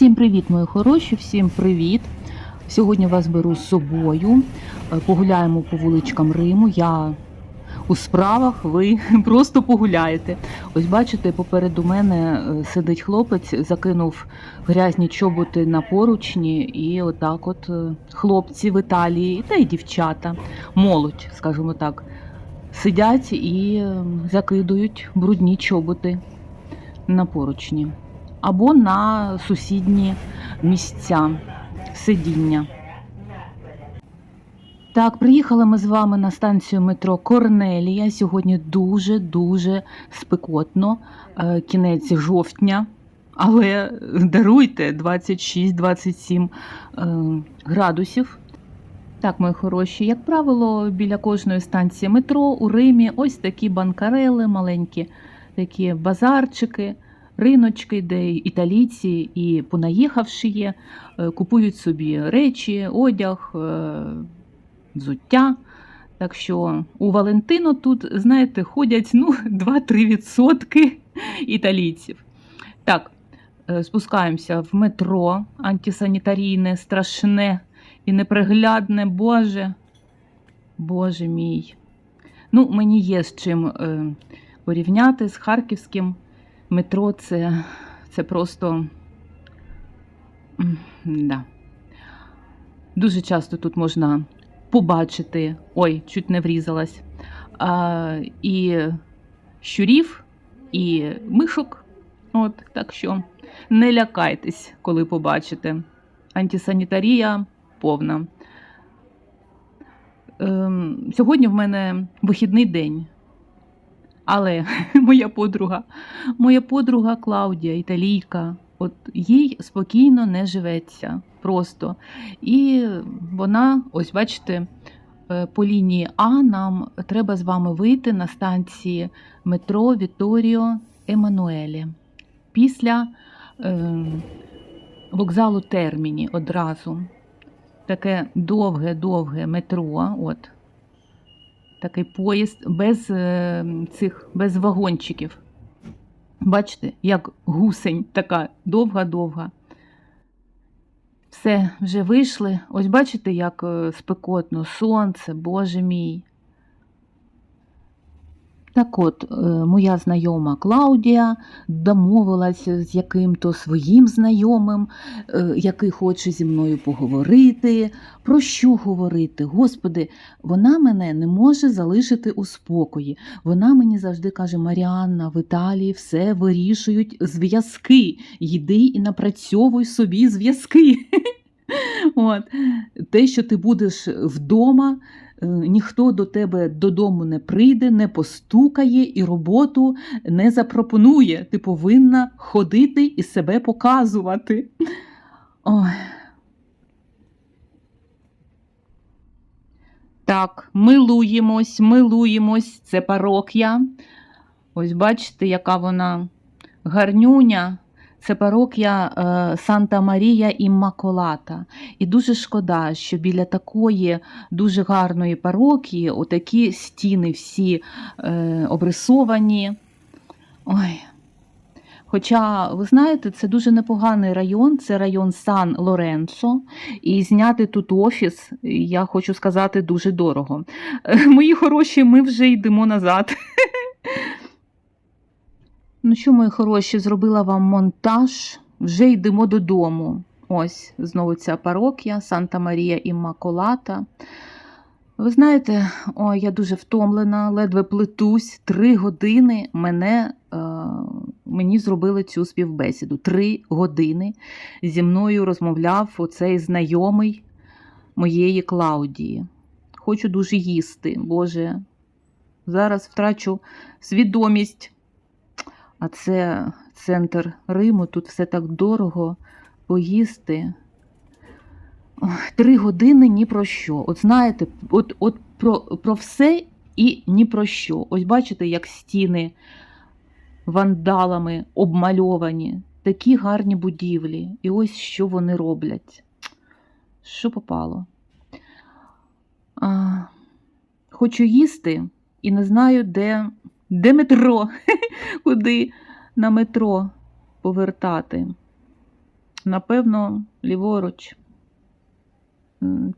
Всім привіт, мої хороші, всім привіт. Сьогодні вас беру з собою. Е, Погуляємо по вуличкам Риму. Я у справах, ви просто погуляєте. Ось бачите, попереду мене е, сидить хлопець, закинув грязні чоботи на поручні, і отак, от е, хлопці в Італії, та й дівчата, молодь, скажімо так, сидять і е, закидують брудні чоботи на поручні або на сусідні місця сидіння. Так, приїхали ми з вами на станцію метро Корнелія. Сьогодні дуже-дуже спекотно, е, кінець жовтня. Але даруйте 26-27 е, градусів. Так, мої хороші, як правило, біля кожної станції метро у Римі ось такі банкарели, маленькі такі базарчики, риночки, де італійці і понаїхавши є, е, купують собі речі, одяг, е, взуття. Так що у Валентино тут, знаєте, ходять ну, 2-3% італійців. Так, е, спускаємося в метро антисанітарійне, страшне і неприглядне, Боже. Боже мій. Ну, мені є з чим порівняти з харківським метро. Це, це просто. Да. Дуже часто тут можна побачити, ой, чуть не врізалась, а, і щурів, і мишок. От, так що не лякайтесь, коли побачите. Антисанітарія повна. Ем, сьогодні в мене вихідний день. Але моя подруга, моя подруга Клаудія, італійка, от їй спокійно не живеться просто. І вона, ось бачите, е, по лінії А нам треба з вами вийти на станції метро Віторіо Еммануелі. Після е, вокзалу Терміні одразу. Таке довге-довге метро. От. Такий поїзд без е, цих без вагончиків. Бачите, як гусень, така довга-довга. Все, вже вийшли. Ось бачите, як е, спекотно сонце, Боже мій. Так от, е, моя знайома Клаудія домовилася з яким-то своїм знайомим, е, який хоче зі мною поговорити. Про що говорити? Господи, вона мене не може залишити у спокої. Вона мені завжди каже: Маріанна, в Італії все вирішують зв'язки. Йди і напрацьовуй собі зв'язки. От. Те, що ти будеш вдома, ніхто до тебе додому не прийде, не постукає і роботу не запропонує. Ти повинна ходити і себе показувати. Ой. Так, милуємось, милуємось. Це парок'я. Ось бачите, яка вона гарнюня. Це парок'я е, Санта Марія Іммаколата. І дуже шкода, що біля такої дуже гарної парокії отакі стіни всі е, обрисовані. Ой. Хоча, ви знаєте, це дуже непоганий район, це район Сан Лоренцо, і зняти тут офіс, я хочу сказати, дуже дорого. Е, Мої хороші, ми вже йдемо назад. Ну що, мої хороші, зробила вам монтаж. Вже йдемо додому. Ось знову ця парокія Санта Марія Іммаколата. Ви знаєте, о, я дуже втомлена, ледве плетусь. Три години мене, е, мені зробили цю співбесіду. Три години зі мною розмовляв оцей знайомий моєї Клаудії. Хочу дуже їсти, Боже. Зараз втрачу свідомість. А це центр Риму, тут все так дорого поїсти. Три години ні про що. От знаєте, от, от про, про все і ні про що. Ось бачите, як стіни вандалами обмальовані, такі гарні будівлі. І ось що вони роблять. Що попало? А, хочу їсти і не знаю, де, де метро, куди на метро повертати. Напевно, ліворуч.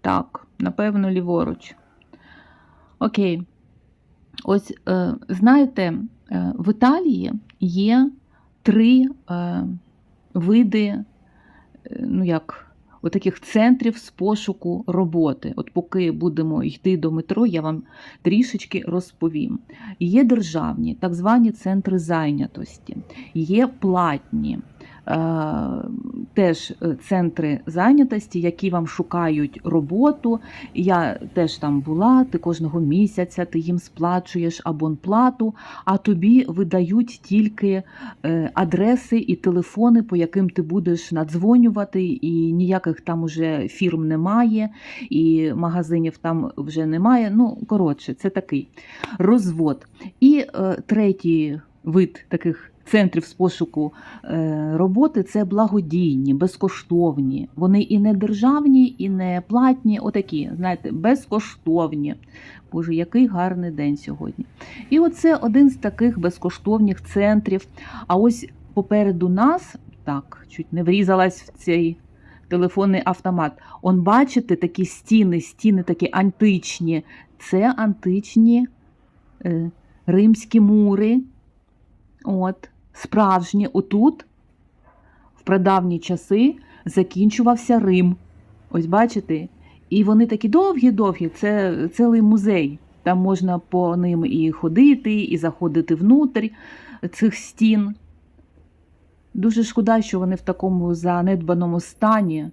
Так, напевно, ліворуч. Окей. Ось, е, знаєте, е, в Італії є три е, види, ну як, таких центрів з пошуку роботи. От поки будемо йти до метро, я вам трішечки розповім. Є державні, так звані центри зайнятості, є платні. Теж е, центри зайнятості, які вам шукають роботу. Я теж там була, ти кожного місяця ти їм сплачуєш абонплату, а тобі видають тільки е, адреси і телефони, по яким ти будеш надзвонювати, і ніяких там уже фірм немає, і магазинів там вже немає. Ну, коротше, це такий розвод. І е, третій вид таких. Центрів з пошуку е, роботи це благодійні, безкоштовні. Вони і не державні, і не платні. Отакі, знаєте, безкоштовні. Боже, який гарний день сьогодні. І оце один з таких безкоштовних центрів. А ось попереду нас, так, чуть не врізалась в цей телефонний автомат. Он, бачите, такі стіни, стіни такі античні. Це античні е, римські мури. От, справжні. Отут, в прадавні часи, закінчувався Рим. Ось бачите? І вони такі довгі-довгі, це цілий музей. Там можна по ним і ходити, і заходити внутрь цих стін. Дуже шкода, що вони в такому занедбаному стані.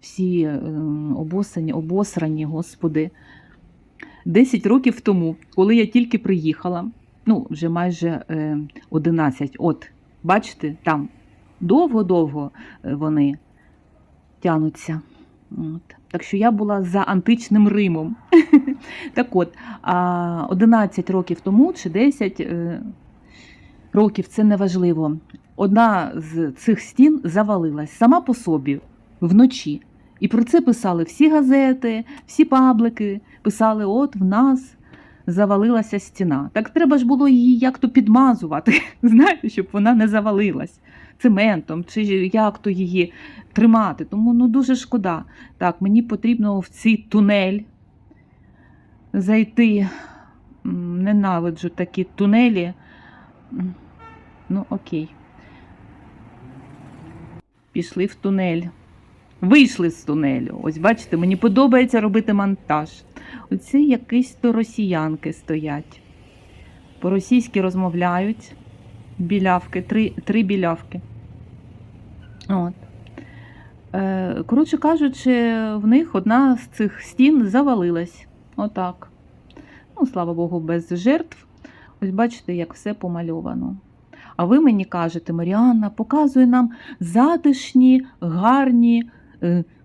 Всі е, обосані, обосрані, господи. Десять років тому, коли я тільки приїхала, ну, вже майже е, 11, от, бачите, там довго-довго е, вони тянуться. От. Так що я була за античним Римом. Так от, а 11 років тому чи 10 е, років це неважливо. Одна з цих стін завалилась сама по собі вночі. І про це писали всі газети, всі паблики. Писали: от в нас завалилася стіна. Так треба ж було її як-то підмазувати, знаєте, щоб вона не завалилась цементом, чи як то її тримати. Тому ну, дуже шкода. Так, мені потрібно в цей тунель зайти. Ненавиджу такі тунелі. Ну, окей. Пішли в тунель. Вийшли з тунелю. Ось бачите, мені подобається робити монтаж. Оці якісь то росіянки стоять. По-російськи розмовляють. Білявки, три, три білявки. От. Е, коротше кажучи, в них одна з цих стін завалилась. Отак. Ну, слава Богу, без жертв. Ось бачите, як все помальовано. А ви мені кажете, Маріанна, показує нам затишні, гарні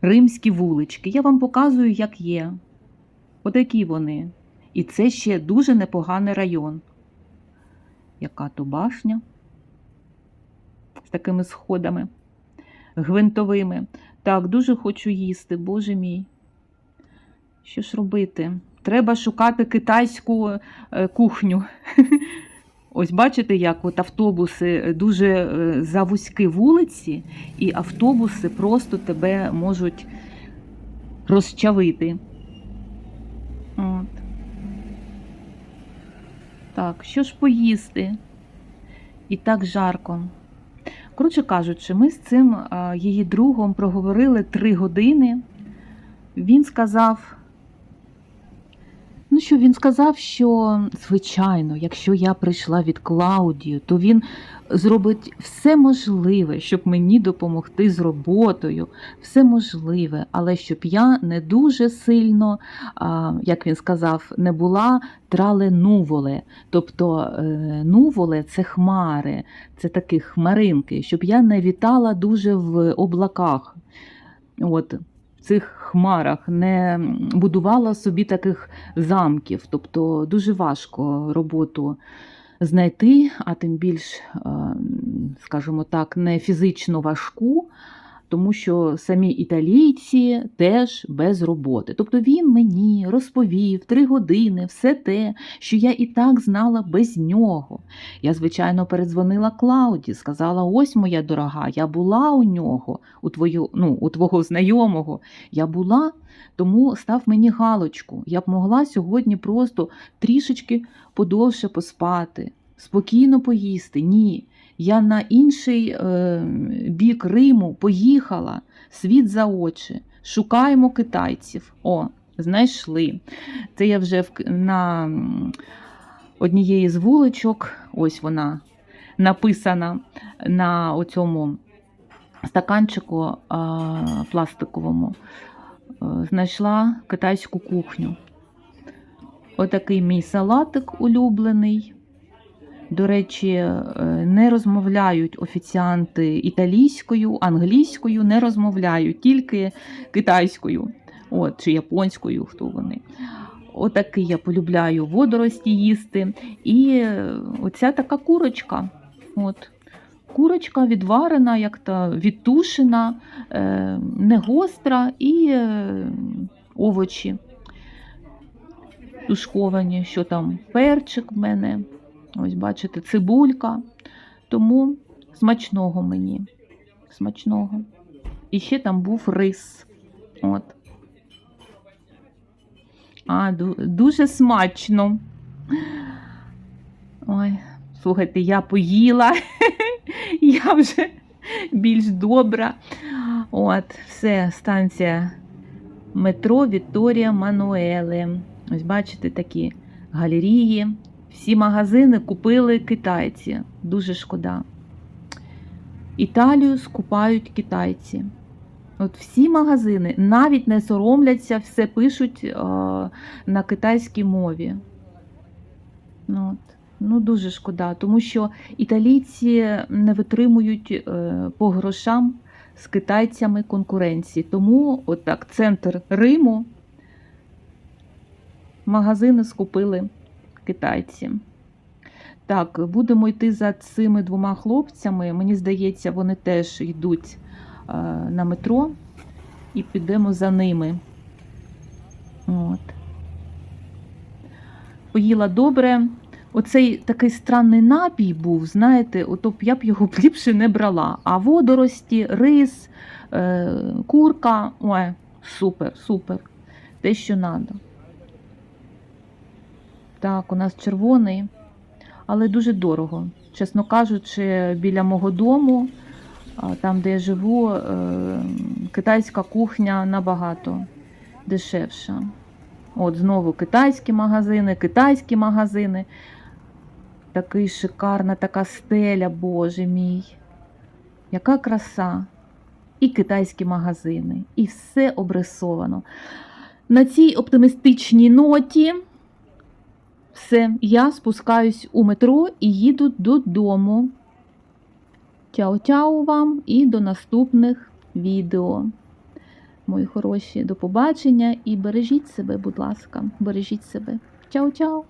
римські вулички. Я вам показую, як є. Отакі вони. І це ще дуже непоганий район. Яка то башня з такими сходами гвинтовими. Так, дуже хочу їсти, боже мій. Що ж робити? Треба шукати китайську е, кухню. Ось бачите, як от автобуси дуже е, завузькі вулиці, і автобуси просто тебе можуть розчавити. От. Так, що ж поїсти? І так жарко. Коротше кажучи, ми з цим її другом проговорили три години. Він сказав, що він сказав, що, звичайно, якщо я прийшла від Клаудію, то він зробить все можливе, щоб мені допомогти з роботою, все можливе, але щоб я не дуже сильно, як він сказав, не була трале нуволе. Тобто е, нуволе це хмари, це такі хмаринки, щоб я не вітала дуже в облаках. От, цих хмарах не будувала собі таких замків, тобто дуже важко роботу знайти, а тим більш, е, скажімо так, не фізично важку. Тому що самі італійці теж без роботи. Тобто він мені розповів три години все те, що я і так знала без нього. Я, звичайно, передзвонила Клауді, сказала: ось моя дорога, я була у нього, у твою, ну, у твого знайомого. Я була, тому став мені галочку. Я б могла сьогодні просто трішечки подовше поспати, спокійно поїсти. Ні. Я на інший е, бік Риму поїхала, світ за очі. Шукаємо китайців. О, знайшли. Це я вже на однієї з вуличок, ось вона написана на оцьому стаканчику пластиковому. Е, Знайшла китайську кухню. Отакий мій салатик улюблений. До речі, е, не розмовляють офіціанти італійською, англійською, не розмовляють, тільки китайською от, чи японською, хто вони. Отакий я полюбляю водорості їсти. І е, оця така курочка. От. Курочка відварена, як то відтушена, е, не гостра і овочі тушковані, що там перчик в мене. Ось, бачите, цибулька. Тому смачного мені. Смачного. І ще там був рис. От. А, дуже смачно. Ой, слухайте, я поїла, я вже більш добра. От, все, станція метро Вікторія Мануеле. Ось бачите такі галерії. Всі магазини купили китайці. Дуже шкода. Італію скупають китайці. От всі магазини навіть не соромляться, все пишуть е, на китайській мові. От. ну, дуже шкода, тому що італійці не витримують е, по грошам з китайцями конкуренції. Тому от так, центр Риму магазини скупили китайці. Так, будемо йти за цими двома хлопцями. Мені здається, вони теж йдуть е, на метро і підемо за ними. От. Поїла добре. Оцей такий странний напій був, знаєте, ото б я б його ліпше не брала. А водорості, рис, е, курка. Ой, супер, супер. Те, що треба. Так, у нас червоний, але дуже дорого. Чесно кажучи, біля мого дому, там, де я живу, е, китайська кухня набагато дешевша. От знову китайські магазини, китайські магазини. Такий шикарна така стеля, боже мій. Яка краса. І китайські магазини, і все обрисовано. На цій оптимістичній ноті. Все, я спускаюсь у метро і їду додому. Чао-чао вам і до наступних відео. Мої хороші, до побачення і бережіть себе, будь ласка, бережіть себе. Чао-чао!